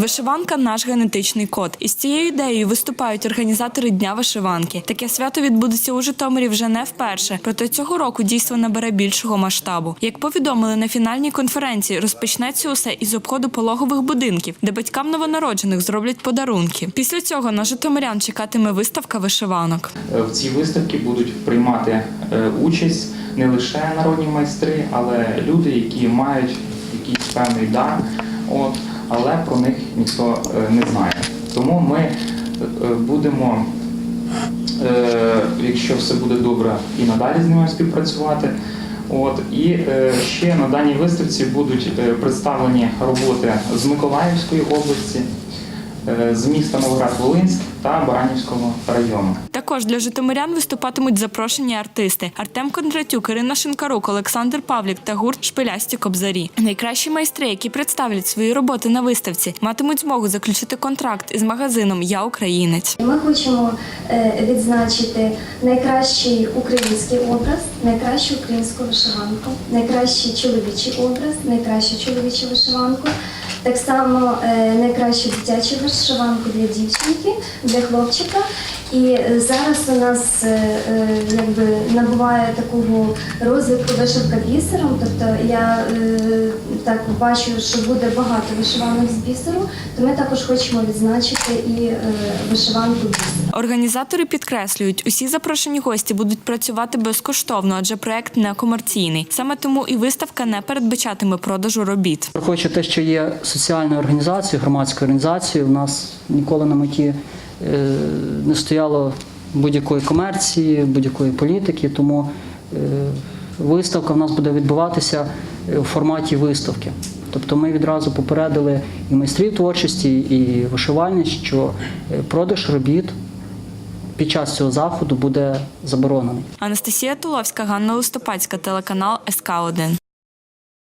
Вишиванка наш генетичний код. Із цією ідеєю виступають організатори Дня вишиванки. Таке свято відбудеться у Житомирі вже не вперше. Проте цього року дійство набере більшого масштабу. Як повідомили на фінальній конференції, розпочнеться усе із обходу пологових будинків, де батькам новонароджених зроблять подарунки. Після цього на Житомирян чекатиме виставка вишиванок. Е, В цій виставці будуть приймати е, участь не лише народні майстри, але люди, які мають якийсь певний дар, от, але про них ніхто е, не знає. Тому ми е, будемо, е, якщо все буде добре, і надалі з ними співпрацювати. От, і ще на даній виставці будуть представлені роботи з Миколаївської області, з міста Новоград-Волинськ та Баранівського району. Також для житомирян виступатимуть запрошені артисти Артем Кондратюк, Ірина Шинкарук, Олександр Павлік та гурт Шпилясті Кобзарі. Найкращі майстри, які представлять свої роботи на виставці, матимуть змогу заключити контракт із магазином Я Українець. Ми хочемо е, відзначити найкращий український образ, найкращу українську вишиванку, найкращий чоловічий образ, найкращу чоловічу вишиванку. Так само е, найкращу дитячу вишиванку для дівчинки, для хлопчика. І е, зараз у нас е, якби набуває такого розвитку вишивка бісером. Тобто я так бачу, що буде багато вишиванок з бісеру, то ми також хочемо відзначити і е, вишиванку бісером. Організатори підкреслюють, усі запрошені гості будуть працювати безкоштовно, адже проект не комерційний. Саме тому і виставка не передбачатиме продажу робіт. Враховуючи те, що є соціальною організацією, громадською організацією, у нас ніколи на меті е, не стояло будь-якої комерції, будь-якої політики, тому е, виставка в нас буде відбуватися в форматі виставки. Тобто ми відразу попередили і майстрів творчості, і вишивальниць, що е, продаж робіт під час цього заходу буде заборонений. Анастасія Туловська, Ганна Листопадська, телеканал СК 1